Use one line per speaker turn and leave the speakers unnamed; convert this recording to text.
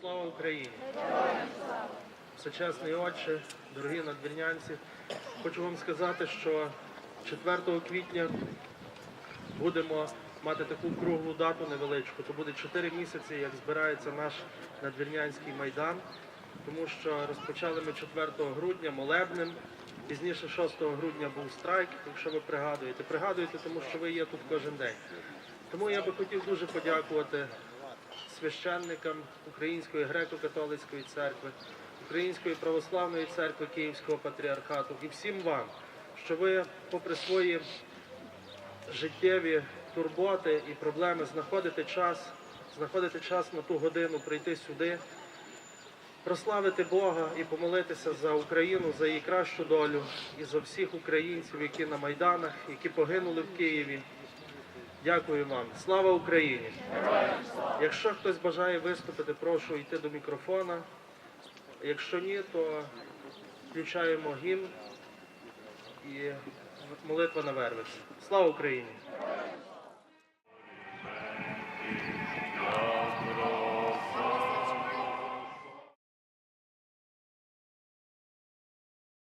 Слава Україні! Всечесний Отче, дорогі надвірнянці, хочу вам сказати, що 4 квітня будемо мати таку круглу дату невеличку. То буде 4 місяці, як збирається наш надвірнянський майдан, тому що розпочали ми 4 грудня молебнем. Пізніше 6 грудня був страйк, якщо ви пригадуєте. Пригадуєте, тому що ви є тут кожен день. Тому я би хотів дуже подякувати священникам Української греко-католицької церкви, Української православної церкви Київського патріархату і всім вам, що ви, попри свої життєві турботи і проблеми, знаходите час, знаходите час на ту годину прийти сюди, прославити Бога і помолитися за Україну, за її кращу долю і за всіх українців, які на майданах, які погинули в Києві. Дякую вам. Слава Україні! Якщо хтось бажає виступити, прошу йти до мікрофона. Якщо ні, то включаємо гімн і молитва на вервиці. Слава Україні!